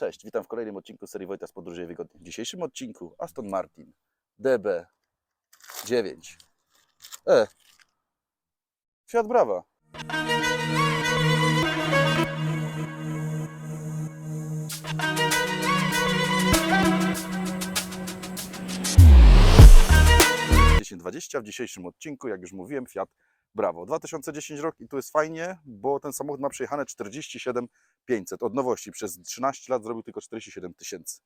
Cześć, witam w kolejnym odcinku serii Wojta z Podróży Wygodnie. W dzisiejszym odcinku Aston Martin DB 9 E Fiat Brava. w dzisiejszym odcinku, jak już mówiłem, Fiat Bravo. 2010 rok i tu jest fajnie, bo ten samochód ma przejechane 47 500. Od nowości przez 13 lat zrobił tylko 47 tysięcy.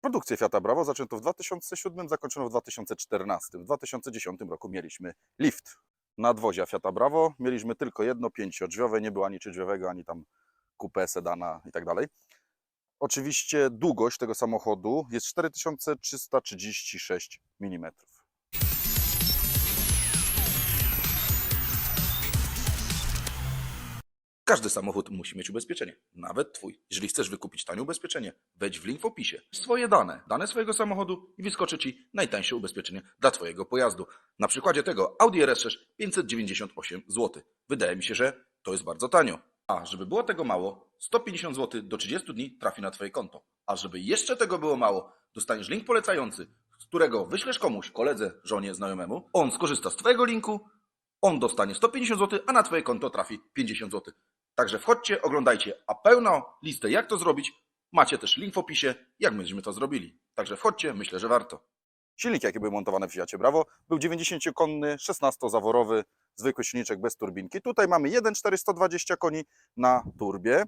Produkcję Fiata Bravo zaczęto w 2007, zakończono w 2014. W 2010 roku mieliśmy lift. Nadwozia Fiata Bravo mieliśmy tylko jedno pięciodrzwiowe, nie było ani trzydrzwiowego, ani tam coupé, sedana i tak dalej. Oczywiście długość tego samochodu jest 4336 mm. Każdy samochód musi mieć ubezpieczenie, nawet twój. Jeżeli chcesz wykupić tanie ubezpieczenie, wejdź w link w opisie. Swoje dane, dane swojego samochodu i wyskoczy ci najtańsze ubezpieczenie dla twojego pojazdu. Na przykładzie tego Audi RS6 598 zł. Wydaje mi się, że to jest bardzo tanio. A żeby było tego mało, 150 zł do 30 dni trafi na twoje konto. A żeby jeszcze tego było mało, dostaniesz link polecający, z którego wyślesz komuś, koledze, żonie, znajomemu. On skorzysta z twojego linku, on dostanie 150 zł, a na twoje konto trafi 50 zł. Także wchodźcie, oglądajcie, a pełną listę jak to zrobić macie też link w opisie, jak myśmy to zrobili. Także wchodźcie, myślę, że warto. Silnik, jaki był montowany w Fiacie Bravo, był 90-konny, 16-zaworowy, zwykły silniczek bez turbinki. Tutaj mamy 1.4 120 koni na turbie.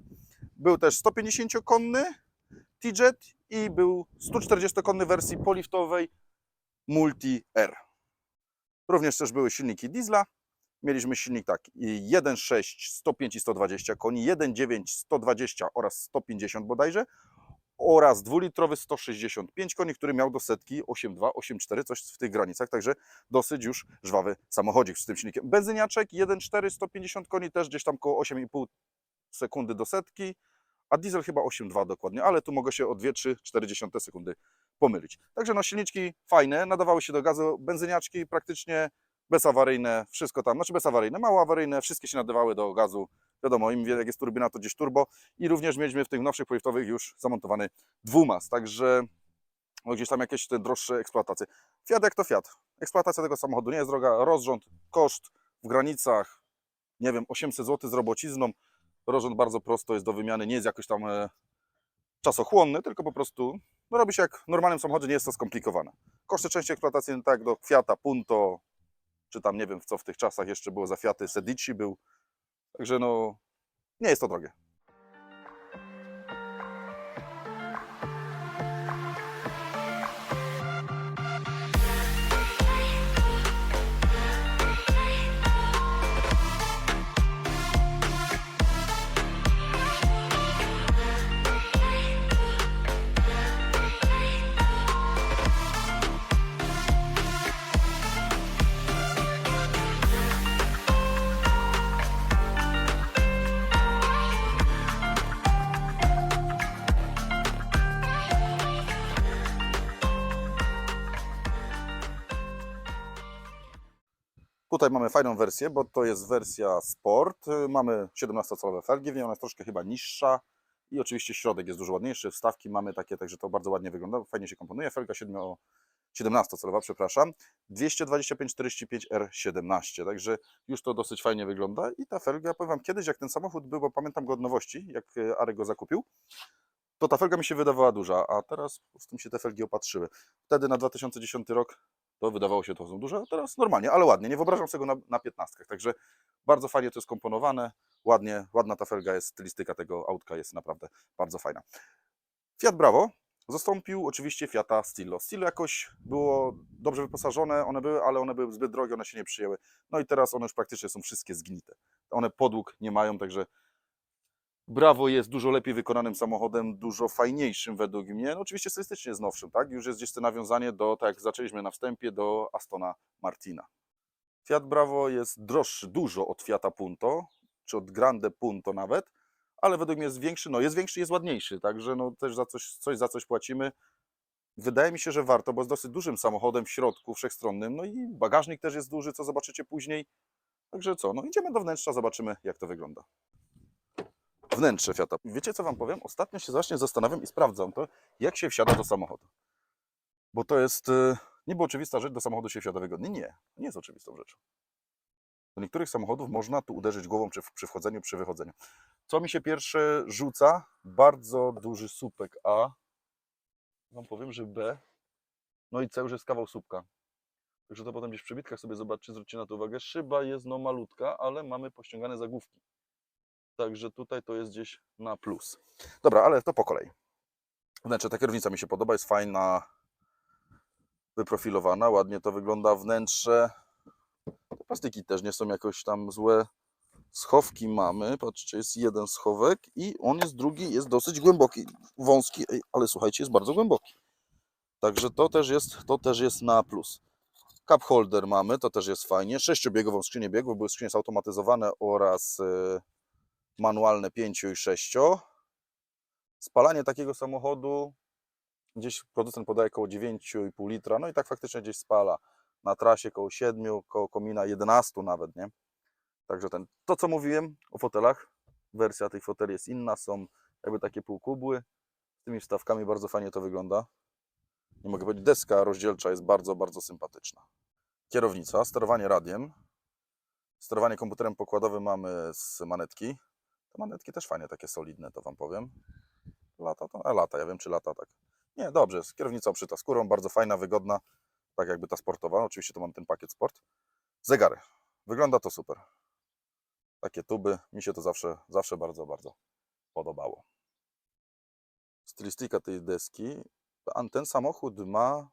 Był też 150-konny T-Jet i był 140-konny wersji poliftowej Multi R. Również też były silniki diesla, mieliśmy silnik tak 1.6 105 i 120 koni, 1.9 120 oraz 150 bodajże oraz dwulitrowy 165 koni, który miał do setki 8.2, 8.4, coś w tych granicach, także dosyć już żwawy samochodzik z tym silnikiem. Benzyniaczek 1.4 150 koni, też gdzieś tam około 8,5 sekundy do setki, a diesel chyba 8.2 dokładnie, ale tu mogę się o 2-3-40 sekundy pomylić. Także no silniczki fajne, nadawały się do gazu, benzyniaczki praktycznie bezawaryjne, wszystko tam, znaczy bezawaryjne, mało awaryjne, wszystkie się nadawały do gazu. Wiadomo, im jak jest turbina, to gdzieś turbo. I również mieliśmy w tych nowszych projektowych już zamontowany dwumas, także no gdzieś tam jakieś te droższe eksploatacje. Fiat jak to Fiat. Eksploatacja tego samochodu nie jest droga, rozrząd, koszt w granicach, nie wiem, 800 zł z robocizną. Rozrząd bardzo prosto jest do wymiany, nie jest jakoś tam e, czasochłonny, tylko po prostu no, robi się jak w normalnym samochodzie, nie jest to skomplikowane. Koszty części eksploatacyjne tak do Fiata Punto, czy tam nie wiem co w tych czasach jeszcze było za Fiaty, Sedici był. Także no, nie jest to drogie. Tutaj mamy fajną wersję, bo to jest wersja Sport. Mamy 17-calowe felgi, w niej ona jest troszkę chyba niższa i oczywiście środek jest dużo ładniejszy. Wstawki mamy takie, także to bardzo ładnie wygląda, fajnie się komponuje. Felga 7, 17-calowa, przepraszam. 225-45 R17, także już to dosyć fajnie wygląda i ta felga, powiem Wam, kiedyś jak ten samochód był, bo pamiętam go od nowości, jak y, Arek go zakupił, to ta felga mi się wydawała duża, a teraz prostu mi się te felgi opatrzyły. Wtedy na 2010 rok to wydawało się to są duże, teraz normalnie, ale ładnie. Nie wyobrażam sobie na, na 15, także bardzo fajnie to jest komponowane, ładnie, ładna ta felga jest, stylistyka tego autka jest naprawdę bardzo fajna. Fiat Bravo zastąpił oczywiście Fiata Stillo. Stillo jakoś było dobrze wyposażone, one były, ale one były zbyt drogie, one się nie przyjęły. No i teraz one już praktycznie są wszystkie zgnite. One podłóg nie mają, także Bravo jest dużo lepiej wykonanym samochodem, dużo fajniejszym według mnie. No oczywiście stylistycznie jest nowszym, tak? Już jest gdzieś to nawiązanie do, tak jak zaczęliśmy na wstępie, do Astona Martina. Fiat Bravo jest droższy dużo od Fiata Punto, czy od Grande Punto nawet, ale według mnie jest większy, no jest większy, jest ładniejszy, także no też za coś, coś za coś płacimy. Wydaje mi się, że warto, bo jest dosyć dużym samochodem w środku, wszechstronnym, no i bagażnik też jest duży, co zobaczycie później. Także co, no idziemy do wnętrza, zobaczymy jak to wygląda. Wnętrze Fiata. Wiecie co wam powiem? Ostatnio się właśnie zastanawiam i sprawdzam to, jak się wsiada do samochodu. Bo to jest e, niby oczywista rzecz, do samochodu się wsiada wygodnie. Nie, nie jest oczywistą rzeczą. Do niektórych samochodów można tu uderzyć głową przy, wchodzeniu, przy wychodzeniu. Co mi się pierwsze rzuca? Bardzo duży słupek A. Wam powiem, że B. No i C już jest kawał słupka. Także to potem gdzieś w przebitkach sobie zobaczcie, zwróćcie na to uwagę. Szyba jest no malutka, ale mamy pościągane zagłówki. Także tutaj to jest gdzieś na plus. Dobra, ale to po kolei. Wnętrze, ta kierownica mi się podoba, jest fajna, wyprofilowana, ładnie to wygląda wnętrze. Te plastiki też nie są jakoś tam złe. Schowki mamy, patrzcie, jest jeden schowek i on jest drugi, jest dosyć głęboki, wąski, ale słuchajcie, jest bardzo głęboki. Także to też jest, to też jest na plus. Cup holder mamy, to też jest fajnie. Sześciobiegową skrzynię biegów, były skrzynie zautomatyzowane oraz e, manualne 5 i 6. Spalanie takiego samochodu gdzieś producent podaje około 9,5 litra, no i tak faktycznie gdzieś spala. Na trasie około 7, koło komina 11 nawet, nie? Także ten, to co mówiłem o fotelach, wersja tych foteli jest inna, są jakby takie półkubły, z tymi wstawkami bardzo fajnie to wygląda. Nie mogę powiedzieć, deska rozdzielcza jest bardzo, bardzo sympatyczna. Kierownica, sterowanie radiem, sterowanie komputerem pokładowym mamy z manetki. Te manetki też fajnie, takie solidne, to Wam powiem. Lata to? A lata, ja wiem czy lata tak. Nie, dobrze, jest kierownica obszyta skórą, bardzo fajna, wygodna, tak jakby ta sportowa. Oczywiście tu mam ten pakiet sport. Zegary. Wygląda to super. Takie tuby, mi się to zawsze, zawsze bardzo, bardzo podobało. Stylistyka tej deski. Ten samochód ma,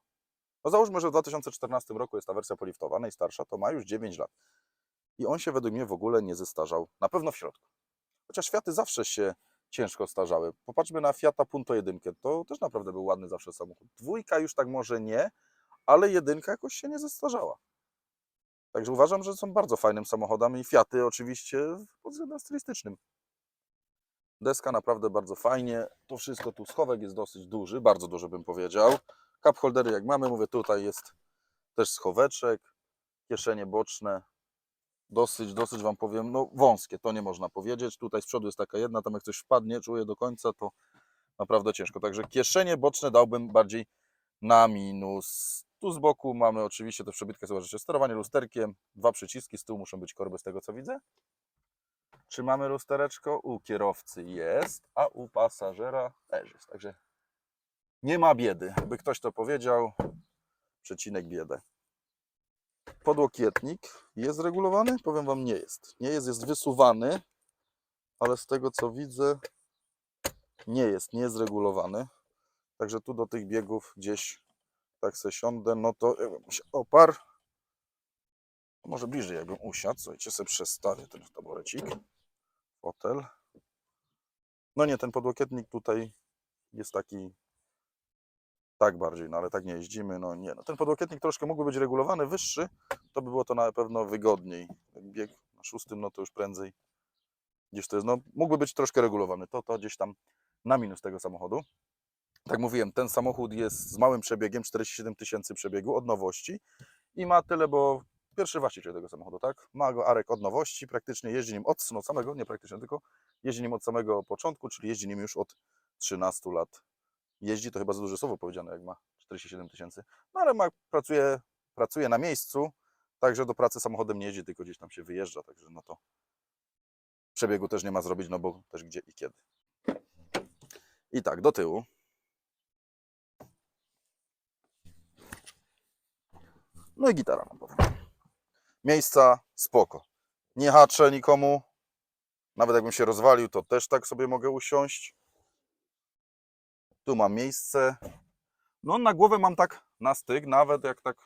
no załóżmy, że w 2014 roku jest ta wersja poliftowa, najstarsza, to ma już 9 lat. I on się według mnie w ogóle nie zestarzał. Na pewno w środku. Chociaż Fiaty zawsze się ciężko starzały. Popatrzmy na Fiata Punto 1. To też naprawdę był ładny zawsze samochód. Dwójka już tak może nie, ale jedynka jakoś się nie zestarzała. Także uważam, że są bardzo fajnym samochodem i Fiaty oczywiście pod względem stylistycznym. Deska naprawdę bardzo fajnie. To wszystko tu, schowek jest dosyć duży, bardzo duży bym powiedział. Cup holdery jak mamy, mówię tutaj jest też schoweczek, kieszenie boczne. Dosyć, dosyć Wam powiem, no wąskie, to nie można powiedzieć. Tutaj z przodu jest taka jedna, tam jak coś wpadnie, czuję do końca, to naprawdę ciężko. Także kieszenie boczne dałbym bardziej na minus. Tu z boku mamy oczywiście te przebitkę, zobaczycie, sterowanie lusterkiem, dwa przyciski, z tyłu muszą być korby z tego co widzę. Czy mamy lustereczko? U kierowcy jest, a u pasażera też jest. Także nie ma biedy. By ktoś to powiedział, przecinek biedę. Podłokietnik jest regulowany? Powiem Wam, nie jest. Nie jest, jest wysuwany, ale z tego co widzę, nie jest, nie jest regulowany. Także tu do tych biegów gdzieś tak se siądę, no to jakbym się oparł, może bliżej jakbym usiadł, słuchajcie, sobie przestawię ten taborecik, fotel. No nie, ten podłokietnik tutaj jest taki, tak bardziej, no ale tak nie jeździmy, no nie. No ten podłokietnik troszkę mógłby być regulowany, wyższy, to by było to na pewno wygodniej. Bieg na szóstym, no to już prędzej gdzieś to jest, no mógłby być troszkę regulowany, to to gdzieś tam na minus tego samochodu. Tak mówiłem, ten samochód jest z małym przebiegiem, 47 tysięcy przebiegu od nowości i ma tyle, bo pierwszy właściciel tego samochodu, tak? Ma go Arek od nowości, praktycznie jeździ nim od no, samego, nie praktycznie, tylko jeździ nim od samego początku, czyli jeździ nim już od 13 lat. Jeździ, to chyba za duże słowo powiedziane, jak ma 47 tysięcy, no ale ma, pracuje, pracuje na miejscu, także do pracy samochodem nie jeździ, tylko gdzieś tam się wyjeżdża, także no to przebiegu też nie ma zrobić, no bo też gdzie i kiedy. I tak, do tyłu. No i gitara mam powiem. Miejsca spoko. Nie haczę nikomu. Nawet jakbym się rozwalił, to też tak sobie mogę usiąść. Tu mam miejsce. No na głowę mam tak na styk, nawet jak tak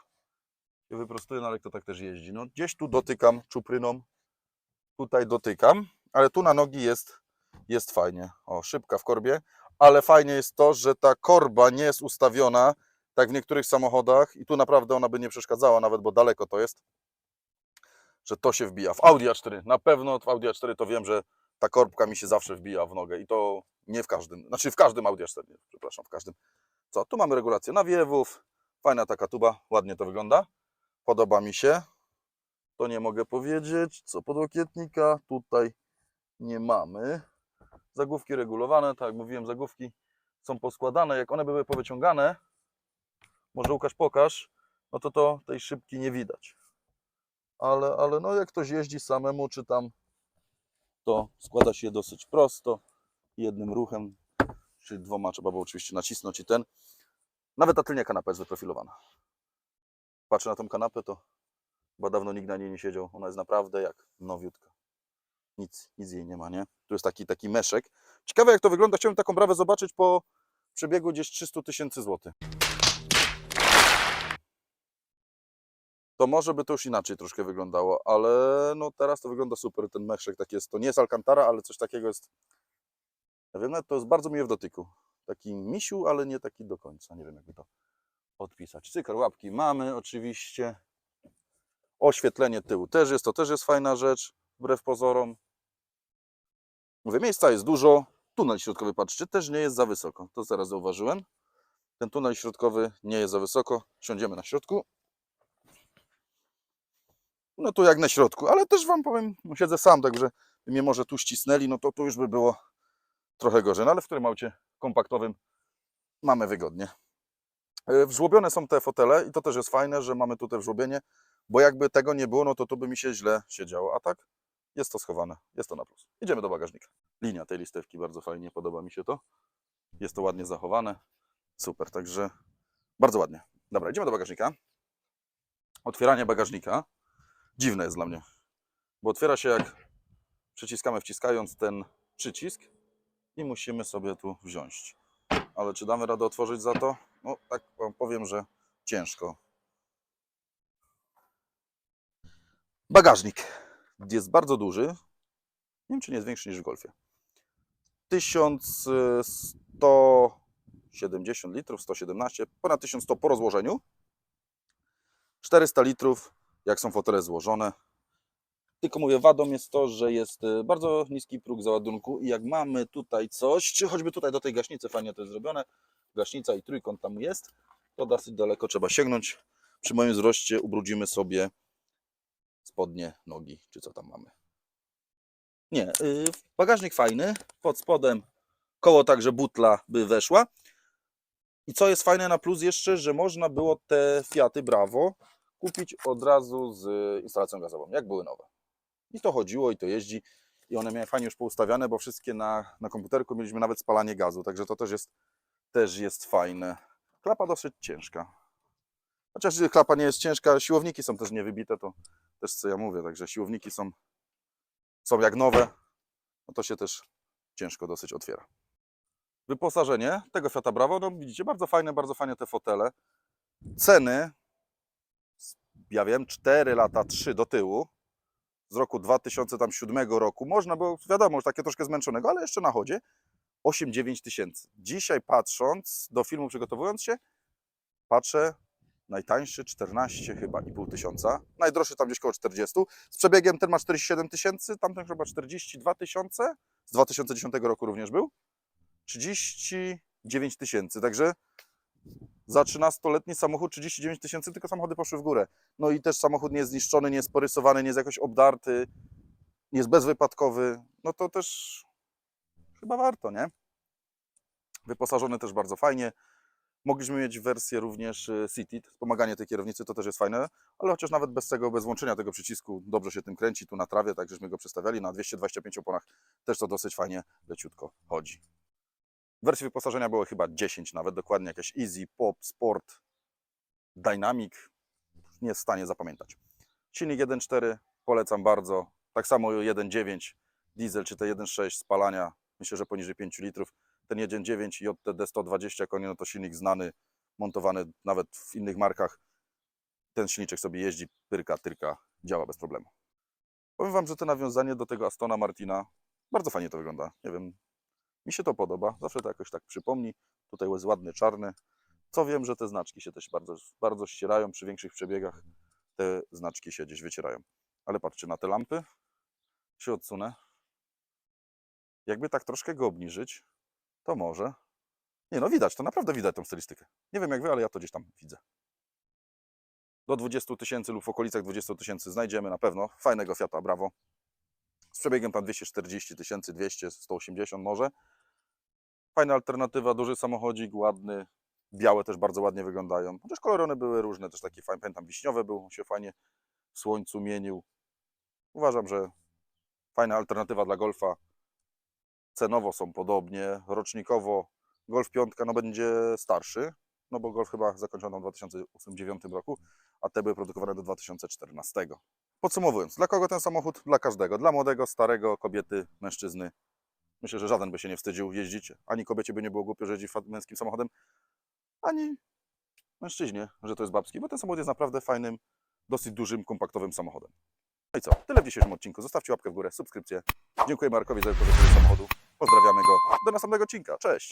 się wyprostuję, no ale to tak też jeździ. No gdzieś tu dotykam czupryną. Tutaj dotykam, ale tu na nogi jest, jest fajnie. O, szybka w korbie. Ale fajnie jest to, że ta korba nie jest ustawiona tak w niektórych samochodach i tu naprawdę ona by nie przeszkadzała nawet, bo daleko to jest, że to się wbija. W Audi A4, na pewno w Audi A4 to wiem, że ta korbka mi się zawsze wbija w nogę i to nie w każdym, znaczy w każdym Audi A4, nie, przepraszam, w każdym. Co, tu mamy regulację nawiewów, fajna taka tuba, ładnie to wygląda, podoba mi się. To nie mogę powiedzieć, co podłokietnika tutaj nie mamy. Zagłówki regulowane, tak jak mówiłem, zagłówki są poskładane. Jak one były powyciągane, może Łukasz pokaż, no to to tej szybki nie widać. Ale, ale no jak ktoś jeździ samemu, czy tam, to składa się dosyć prosto, jednym ruchem, czy dwoma trzeba było oczywiście nacisnąć i ten. Nawet ta tylnia kanapa jest wyprofilowana. Patrzę na tą kanapę, to chyba dawno nikt na niej nie siedział. Ona jest naprawdę jak nowiutka. Nic, nic jej nie ma, nie? Tu jest taki, taki meszek. Ciekawe jak to wygląda. Chciałbym taką brawę zobaczyć po przebiegu gdzieś 300 tysięcy złotych. To może by to już inaczej troszkę wyglądało, ale no teraz to wygląda super. Ten meszek tak jest. To nie jest Alcantara, ale coś takiego jest. Ja wiem, to jest bardzo miłe w dotyku. Taki misiu, ale nie taki do końca. Nie wiem, jakby to odpisać. Cykl łapki mamy oczywiście. Oświetlenie tyłu też jest, to też jest fajna rzecz, wbrew pozorom. Mówię, miejsca jest dużo. Tunel środkowy, patrzcie, też nie jest za wysoko. To zaraz zauważyłem. Ten tunel środkowy nie jest za wysoko. Siądziemy na środku. No tu jak na środku, ale też Wam powiem, no siedzę sam, także mnie może tu ścisnęli, no to tu już by było trochę gorzej. No ale w którym aucie kompaktowym mamy wygodnie. E, Wżłobione są te fotele i to też jest fajne, że mamy tutaj wżłobienie, bo jakby tego nie było, no to tu by mi się źle siedziało, a tak jest to schowane, jest to na plus. Idziemy do bagażnika. Linia tej listewki bardzo fajnie, podoba mi się to. Jest to ładnie zachowane. Super, także bardzo ładnie. Dobra, idziemy do bagażnika. Otwieranie bagażnika dziwne jest dla mnie, bo otwiera się jak przyciskamy wciskając ten przycisk i musimy sobie tu wziąć. Ale czy damy radę otworzyć za to? No tak wam powiem, że ciężko. Bagażnik jest bardzo duży. Nie wiem, czy nie jest większy niż w Golfie. 1170 litrów, 117, ponad 1100 po rozłożeniu. 400 litrów, jak są fotele złożone. Tylko mówię, wadą jest to, że jest e, bardzo niski próg załadunku i jak mamy tutaj coś, czy choćby tutaj do tej gaśnicy fajnie to jest zrobione, gaśnica i trójkąt tam jest, to dosyć daleko trzeba sięgnąć. Przy moim wzroście ubrudzimy sobie spodnie, nogi, czy co tam mamy. Nie, yy, bagażnik fajny, pod spodem koło także butla by weszła. I co jest fajne na plus jeszcze, że można było te Fiaty Bravo kupić od razu z instalacją gazową, jak były nowe. I to chodziło, i to jeździ. I one miały fajnie już poustawiane, bo wszystkie na, na komputerku mieliśmy nawet spalanie gazu, także to też jest, też jest fajne. Klapa dosyć ciężka. Chociaż klapa nie jest ciężka, siłowniki są też niewybite, to też co ja mówię, także siłowniki są, są jak nowe, no to się też ciężko dosyć otwiera. Wyposażenie tego Fiata Bravo, no widzicie, bardzo fajne, bardzo fajne te fotele. Ceny, ja wiem, 4 lata, 3 do tyłu, z roku 2007 roku, można było, wiadomo, takie troszkę zmęczonego, ale jeszcze na chodzie, 8-9 tysięcy. Dzisiaj patrząc, do filmu przygotowując się, patrzę, najtańszy 14 chyba i pół tysiąca, najdroższy tam gdzieś koło 40, z przebiegiem ten ma 47 tysięcy, tamten chyba 42 tysiące, z 2010 roku również był, 39 tysięcy, także za 13-letni samochód 39 tysięcy, tylko samochody poszły w górę. No i też samochód nie jest zniszczony, nie jest porysowany, nie jest jakoś obdarty, nie jest bezwypadkowy, no to też chyba warto, nie? Wyposażony też bardzo fajnie. Mogliśmy mieć wersję również y, City, wspomaganie tej kierownicy to też jest fajne, ale chociaż nawet bez tego, bez włączenia tego przycisku dobrze się tym kręci, tu na trawie, tak żeśmy go przestawiali, na 225 oponach też to dosyć fajnie, leciutko chodzi. Wersji wyposażenia było chyba 10 nawet, dokładnie jakieś Easy, Pop, Sport, Dynamic, nie jest w stanie zapamiętać. Silnik 1.4 polecam bardzo, tak samo 1.9 diesel czy te 1.6 spalania, myślę, że poniżej 5 litrów. Ten 1.9 JTD 120 koni, no to silnik znany, montowany nawet w innych markach. Ten silniczek sobie jeździ, pyrka, tyrka, działa bez problemu. Powiem Wam, że to nawiązanie do tego Astona Martina, bardzo fajnie to wygląda. Nie wiem, mi się to podoba, zawsze to jakoś tak przypomni. Tutaj jest ładny, czarny. Co wiem, że te znaczki się też bardzo, bardzo ścierają przy większych przebiegach. Te znaczki się gdzieś wycierają. Ale patrzcie na te lampy. Się odsunę. Jakby tak troszkę go obniżyć, to może. Nie no, widać, to naprawdę widać tą stylistykę. Nie wiem jak wy, ale ja to gdzieś tam widzę. Do 20 tysięcy lub w okolicach 20 tysięcy znajdziemy na pewno fajnego Fiata Bravo. z przebiegiem tam 240 tysięcy, 200, 180 może. Fajna alternatywa, duży samochodzik, ładny, białe też bardzo ładnie wyglądają. Chociaż kolory one były różne, też takie fajne, pamiętam wiśniowe był, się fajnie w słońcu mienił. Uważam, że fajna alternatywa dla Golfa. Cenowo są podobnie, rocznikowo Golf 5 no będzie starszy, no bo Golf chyba zakończono w 2008-2009 roku, a te były produkowane do 2014. Podsumowując, dla kogo ten samochód? Dla każdego. Dla młodego, starego, kobiety, mężczyzny. Myślę, że żaden by się nie wstydził jeździć. Ani kobiecie by nie było głupio, że jeździ męskim samochodem, ani mężczyźnie, że to jest babski, bo ten samochód jest naprawdę fajnym, dosyć dużym, kompaktowym samochodem. No i co? Tyle w dzisiejszym odcinku. Zostawcie łapkę w górę, subskrypcję. Dziękuję Markowi za wypożyczenie samochodu. Pozdrawiamy go. Do następnego odcinka. Cześć!